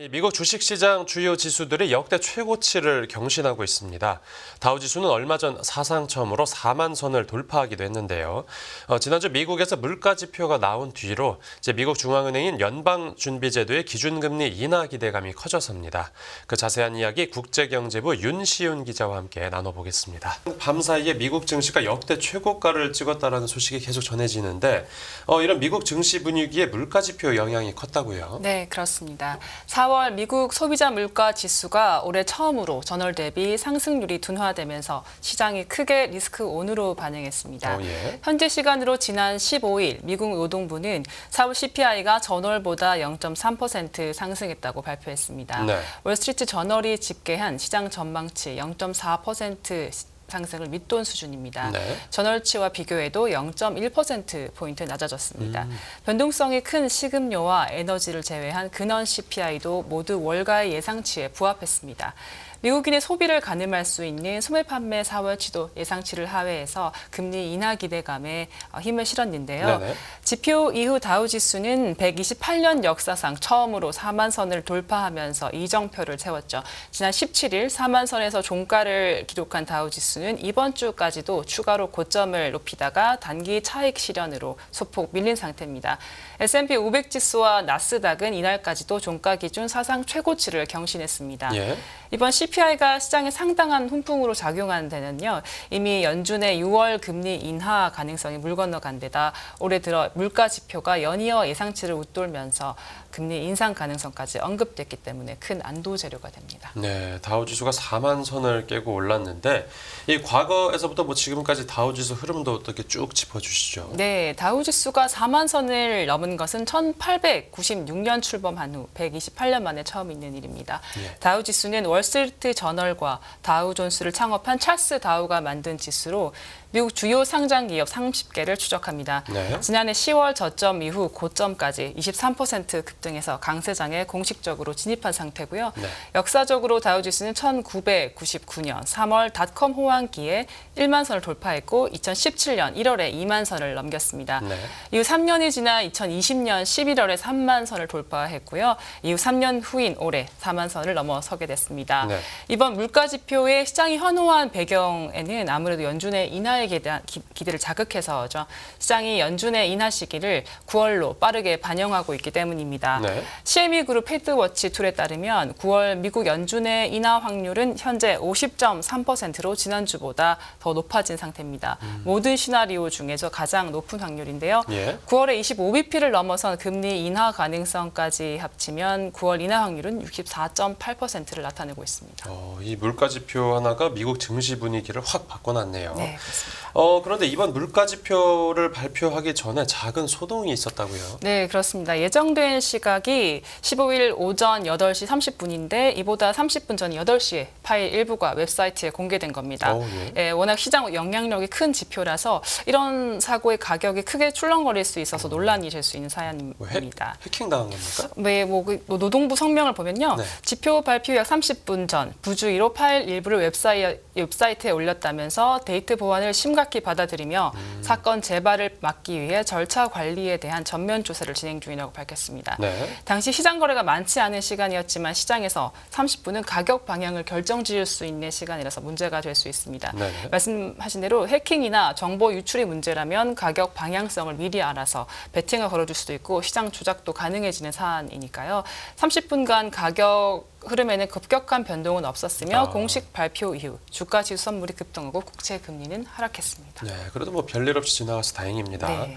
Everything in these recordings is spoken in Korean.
이 미국 주식시장 주요 지수들이 역대 최고치를 경신하고 있습니다. 다우지수는 얼마 전 사상 처음으로 4만 선을 돌파하기도 했는데요. 어, 지난주 미국에서 물가 지표가 나온 뒤로 미국 중앙은행인 연방준비제도의 기준금리 인하 기대감이 커져섭니다. 그 자세한 이야기 국제경제부 윤시윤 기자와 함께 나눠보겠습니다. 밤 사이에 미국 증시가 역대 최고가를 찍었다라는 소식이 계속 전해지는데 어, 이런 미국 증시 분위기에 물가 지표 영향이 컸다고요? 네, 그렇습니다. 4월 미국 소비자 물가 지수가 올해 처음으로 전월 대비 상승률이 둔화되면서 시장이 크게 리스크 온으로 반응했습니다. 어, 예. 현재 시간으로 지난 15일 미국 노동부는 4월 CPI가 전월보다 0.3% 상승했다고 발표했습니다. 네. 월스트리트 저널이 집계한 시장 전망치 0.4% 상승을 밑돈 수준입니다. 네. 전월치와 비교해도 0.1% 포인트 낮아졌습니다. 음. 변동성이 큰 식음료와 에너지를 제외한 근원 CPI도 모두 월가의 예상치에 부합했습니다. 미국인의 소비를 가늠할 수 있는 소매 판매 4월치도 예상치를 하회해서 금리 인하 기대감에 어, 힘을 실었는데요. 네네. 지표 이후 다우 지수는 128년 역사상 처음으로 4만 선을 돌파하면서 이정표를 세웠죠. 지난 17일 4만 선에서 종가를 기록한 다우 지수는 이번 주까지도 추가로 고점을 높이다가 단기 차익 실현으로 소폭 밀린 상태입니다. S&P 500 지수와 나스닥은 이날까지도 종가 기준 사상 최고치를 경신했습니다. 예. 이번 CPI가 시장에 상당한 훈풍으로 작용한 데는요. 이미 연준의 6월 금리 인하 가능성이 물 건너간 데다 올해 들어 물가 지표가 연이어 예상치를 웃돌면서 금리 인상 가능성까지 언급됐기 때문에 큰 안도 재료가 됩니다. 네, 다우 지수가 4만 선을 깨고 올랐는데 이 과거에서부터 뭐 지금까지 다우 지수 흐름도 어떻게 쭉 짚어 주시죠. 네, 다우 지수가 4만 선을 넘은 것은 1896년 출범한 후 128년 만에 처음 있는 일입니다. 예. 다우 지수는 월스트리트 저널과 다우 존스를 창업한 찰스 다우가 만든 지수로 미국 주요 상장 기업 30개를 추적합니다. 네. 지난해 10월 저점 이후 고점까지 23%급 등해서 강세장에 공식적으로 진입한 상태고요. 네. 역사적으로 다우지수는 1999년 3월 닷컴 호황기에 1만 선을 돌파했고 2017년 1월에 2만 선을 넘겼습니다. 네. 이후 3년이 지나 2020년 11월에 3만 선을 돌파했고요. 이후 3년 후인 올해 4만 선을 넘어서게 됐습니다. 네. 이번 물가 지표의 시장이 환호한 배경에는 아무래도 연준의 인하에 대한 기- 기대를 자극해서죠. 시장이 연준의 인하 시기를 9월로 빠르게 반영하고 있기 때문입니다. 네. CME 그룹 헤드워치 툴에 따르면 9월 미국 연준의 인하 확률은 현재 50.3%로 지난주보다 더 높아진 상태입니다. 모든 시나리오 중에서 가장 높은 확률인데요. 예. 9월에 25bp를 넘어선 금리 인하 가능성까지 합치면 9월 인하 확률은 64.8%를 나타내고 있습니다. 어, 이 물가 지표 하나가 미국 증시 분위기를 확 바꿔놨네요. 네, 그렇습니다. 어, 그런데 이번 물가 지표를 발표하기 전에 작은 소동이 있었다고요. 네, 그렇습니다. 예정된 시각이 15일 오전 8시 30분인데 이보다 30분 전 8시에 파일 일부가 웹사이트에 공개된 겁니다. 오, 예. 예, 워낙 시장 영향력이 큰 지표라서 이런 사고의 가격이 크게 출렁거릴 수 있어서 논란이 될 수 있는 뭐 해, 사연입니다. 해킹 당한 겁니까? 네, 뭐, 그, 뭐 노동부 성명을 보면요. 네. 지표 발표 약 30분 전 부주의로 파일 일부를 웹사이, 웹사이트에 올렸다면서 데이트 보안을 심각 히 받아들이며 음. 사건 재발을 막기 위해 절차 관리에 대한 전면 조사를 진행 중이라고 밝혔습니다. 네. 당시 시장 거래가 많지 않은 시간이었지만 시장에서 30분은 가격 방향을 결정 지을 수 있는 시간이라서 문제가 될 수 있습니다. 네네. 말씀하신 대로 해킹이나 정보 유출이 문제라면 가격 방향성을 미리 알아서 베팅을 걸어줄 수도 있고 시장 조작도 가능해지는 사안이니까요. 30분간 가격 흐름에는 급격한 변동은 없었으며 아. 공식 발표 이후 주가 지수 선물이 급등하고 국채 금리는 하락했습니다. 네, 그래도 뭐 별일 없이 지나가서 다행입니다. 네,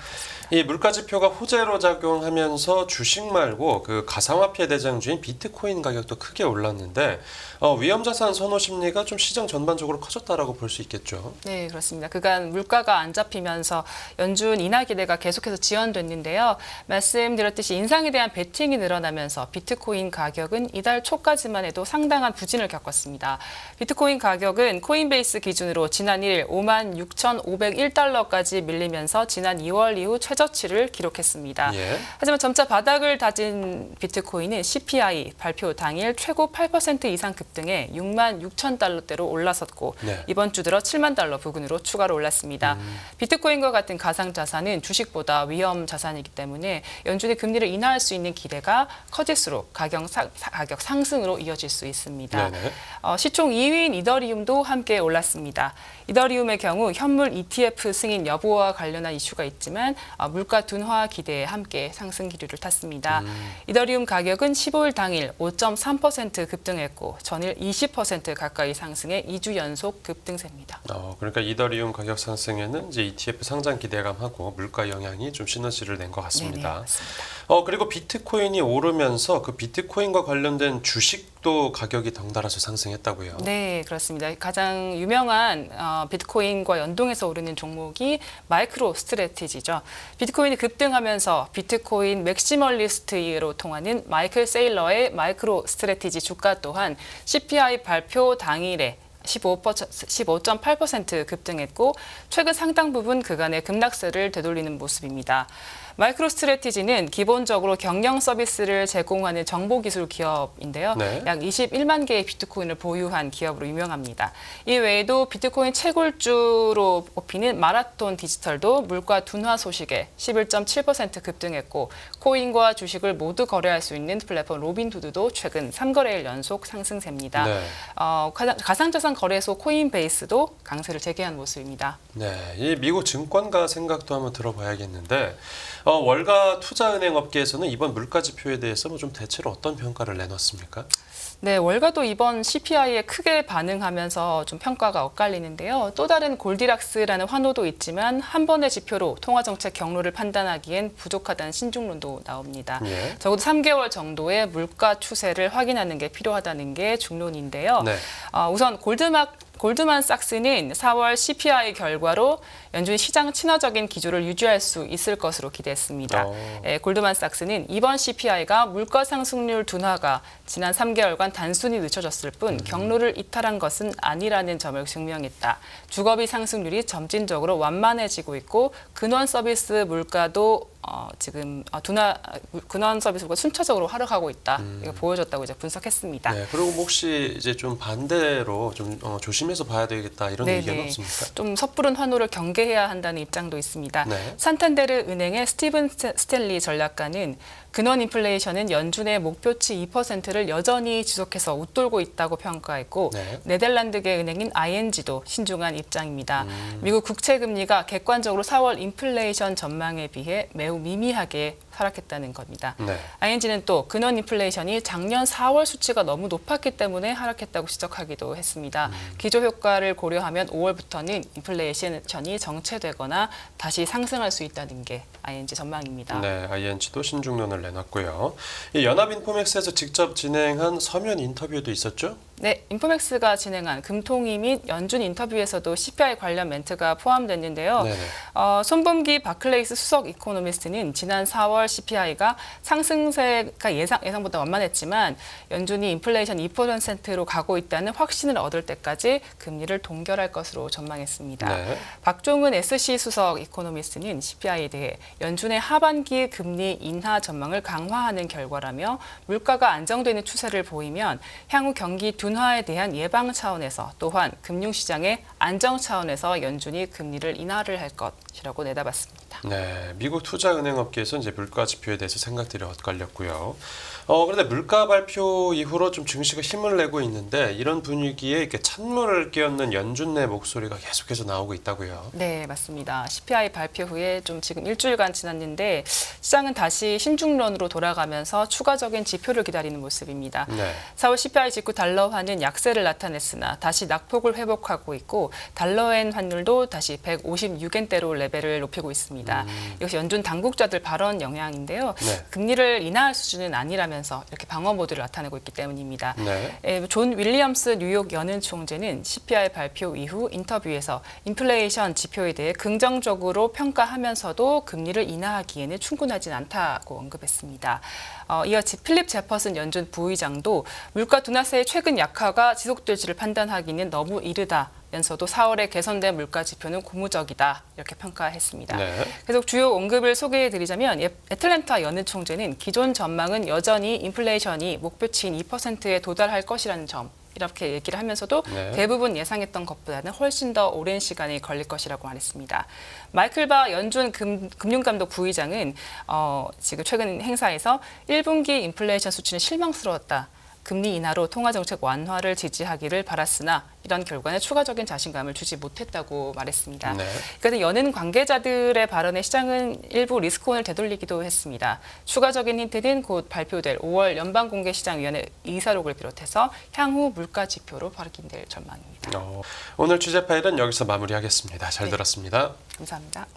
이 물가 지표가 호재로 작용하면서 주식 말고 그 가상화폐 대장주인 비트코인 가격도 크게 올랐는데 어, 위험 자산 선호 심리가 좀 시장 전반적으로 커졌다라고 볼 수 있겠죠. 네, 그렇습니다. 그간 물가가 안 잡히면서 연준 인하 기대가 계속해서 지연됐는데요. 말씀드렸듯이 인상에 대한 베팅이 늘어나면서 비트코인 가격은 이달 초까지 초까지만 해도 상당한 부진을 겪었습니다. 비트코인 가격은 코인베이스 기준으로 지난 1일 5만 6,501달러까지 밀리면서 지난 2월 이후 최저치를 기록했습니다. 예. 하지만 점차 바닥을 다진 비트코인은 CPI 발표 당일 최고 8% 이상 급등해 6만 6천 달러대로 올라섰고 네. 이번 주 들어 7만 달러 부근으로 추가로 올랐습니다. 비트코인과 같은 가상 자산은 주식보다 위험 자산이기 때문에 연준이 금리를 인하할 수 있는 기대가 커질수록 가격, 사- 사- 가격 상승 으로 이어질 수 있습니다. 네네. 어, 시총 2위인 이더리움도 함께 올랐습니다. 이더리움의 경우 현물 ETF 승인 여부와 관련한 이슈가 있지만 어, 물가 둔화 기대에 함께 상승 기류를 탔습니다. 이더리움 가격은 15일 당일 5.3% 급등했고 전일 20% 가까이 상승해 2주 연속 급등세입니다. 어, 그러니까 이더리움 가격 상승에는 이제 ETF 상장 기대감하고 물가 영향이 좀 시너지를 낸것 네네, 같습니다. 맞습니다. 어, 그리고 비트코인이 오르면서 그 비트코인과 관련된 주식도 가격이 덩달아서 상승했다고요. 네, 그렇습니다. 가장 유명한 어, 비트코인과 연동해서 오르는 종목이 마이크로 스트레티지죠. 비트코인이 급등하면서 비트코인 맥시멀리스트로 통하는 마이클 세일러의 마이크로 스트레티지 주가 또한 CPI 발표 당일에 15.8% 급등했고 최근 상당 부분 그간의 급락세를 되돌리는 모습입니다. 마이크로 스트레티지는 기본적으로 경영 서비스를 제공하는 정보 기술 기업인데요. 네. 약 21만 개의 비트코인을 보유한 기업으로 유명합니다. 이 외에도 비트코인 채굴주로 뽑히는 마라톤 디지털도 물가 둔화 소식에 11.7% 급등했고 코인과 주식을 모두 거래할 수 있는 플랫폼 로빈후드도 최근 3거래일 연속 상승세입니다. 네. 어, 가상- 가상자산 거래소 코인베이스도 강세를 재개한 모습입니다. 네, 이 미국 증권가 생각도 한번 들어봐야겠는데 어, 월가 투자은행 업계에서는 이번 물가 지표에 대해서 뭐 좀 대체로 어떤 평가를 내놨습니까? 네, 월가도 이번 CPI에 크게 반응하면서 좀 평가가 엇갈리는데요. 또 다른 골디락스라는 환호도 있지만 한 번의 지표로 통화 정책 경로를 판단하기엔 부족하다는 신중론도 나옵니다. 예. 적어도 3개월 정도의 물가 추세를 확인하는 게 필요하다는 게 중론인데요. 네. 어, 우선 골드막 골드만삭스는 4월 CPI 결과로 연준이 시장 친화적인 기조를 유지할 수 있을 것으로 기대했습니다. 어. 예, 골드만삭스는 이번 CPI가 물가 상승률 둔화가 지난 3개월간 단순히 늦춰졌을 뿐 경로를 이탈한 것은 아니라는 점을 증명했다. 주거비 상승률이 점진적으로 완만해지고 있고 근원 서비스 물가도 어, 지금 어, 둔화 근원 서비스 물가 순차적으로 하락하고 있다. 이거 보여줬다고 이제 분석했습니다. 네, 그리고 뭐 혹시 이제 좀 반대로 좀 어, 조심해서 봐야 되겠다 이런 네네. 의견 없습니까? 좀 섣부른 환호를 경계해야 한다는 입장도 있습니다. 네. 산탄데르 은행의 스티븐 스탠리 전략가는 근원 인플레이션은 연준의 목표치 2%를 여전히 지속해서 웃돌고 있다고 평가했고 네. 네덜란드계 은행인 ING도 신중한 입장입니다. 음. 미국 국채 금리가 객관적으로 4월 인플레이션 전망에 비해 매우 미미하게 하락했다는 겁니다. 네. ING는 또 근원 인플레이션이 작년 4월 수치가 너무 높았기 때문에 하락했다고 지적하기도 했습니다. 기조 효과를 고려하면 5월부터는 인플레이션이 정체되거나 다시 상승할 수 있다는 게 ING 전망입니다. 네, ING도 신중론을 내놨고요. 이 연합인포맥스에서 직접 진행한 서면 인터뷰도 있었죠? 네, 인포맥스가 진행한 금통위 및 연준 인터뷰에서도 CPI 관련 멘트가 포함됐는데요. 어, 손범기 바클레이스 수석 이코노미스트는 지난 4월 CPI가 상승세가 예상, 예상보다 완만했지만 연준이 인플레이션 2%로 가고 있다는 확신을 얻을 때까지 금리를 동결할 것으로 전망했습니다. 네. 박종은 SC 수석 이코노미스트는 CPI에 대해 연준의 하반기 금리 인하 전망을 강화하는 결과라며 물가가 안정되는 추세를 보이면 향후 경기 둔화에 대한 예방 차원에서 또한 금융시장의 안정 차원에서 연준이 금리를 인하를 할 것이라고 내다봤습니다. 네, 미국 투자은행 업계에서 이제 물가 지표에 대해서 생각들이 엇갈렸고요. 어, 그런데 물가 발표 이후로 좀 증시가 힘을 내고 있는데 이런 분위기에 이렇게 찬물을 끼얹는 연준 내 목소리가 계속해서 나오고 있다고요. 네, 맞습니다. CPI 발표 후에 좀 지금 일주일간 지났는데 시장은 다시 신중론으로 돌아가면서 추가적인 지표를 기다리는 모습입니다. 네. 4월 CPI 직후 달러화는 약세를 나타냈으나 다시 낙폭을 회복하고 있고 달러엔 환율도 다시 156엔대로 레벨을 높이고 있습니다. 있습니다. 이것이 연준 당국자들 발언 영향인데요. 네. 금리를 인하할 수준은 아니라면 서 이렇게 방어 모드를 나타내고 있기 때문입니다. 네. 에, 존 윌리엄스 뉴욕 연은 총재는 CPI 발표 이후 인터뷰에서 인플레이션 지표에 대해 긍정적으로 평가하면서도 금리를 인하하기에는 충분하진 않다고 언급했습니다. 어, 이어 지- 필립 제퍼슨 연준 부의장도 물가 둔화세의 최근 약화가 지속될지를 판단하기는 너무 이르다. 면서도 4월에 개선된 물가 지표는 고무적이다 이렇게 평가했습니다. 네. 계속 주요 언급을 소개해드리자면 예- 애틀랜타 연은 총재는 기존 전망은 여전히 인플레이션이 목표치인 2%에 도달할 것이라는 점 이렇게 얘기를 하면서도 네. 대부분 예상했던 것보다는 훨씬 더 오랜 시간이 걸릴 것이라고 말했습니다. 마이클 바 연준 금, 금융감독 부의장은 어, 지금 최근 행사에서 1분기 인플레이션 수치는 실망스러웠다. 금리 인하로 통화 정책 완화를 지지하기를 바랐으나 이런 결과는 추가적인 자신감을 주지 못했다고 말했습니다. 네. 그래서 연은 관계자들의 발언에 시장은 일부 리스크온을 되돌리기도 했습니다. 추가적인 힌트는 곧 발표될 5월 연방공개시장위원회 이사록을 비롯해서 향후 물가 지표로 발견될 전망입니다. 어, 오늘 취재 파일은 여기서 마무리하겠습니다. 잘 네. 들었습니다. 감사합니다.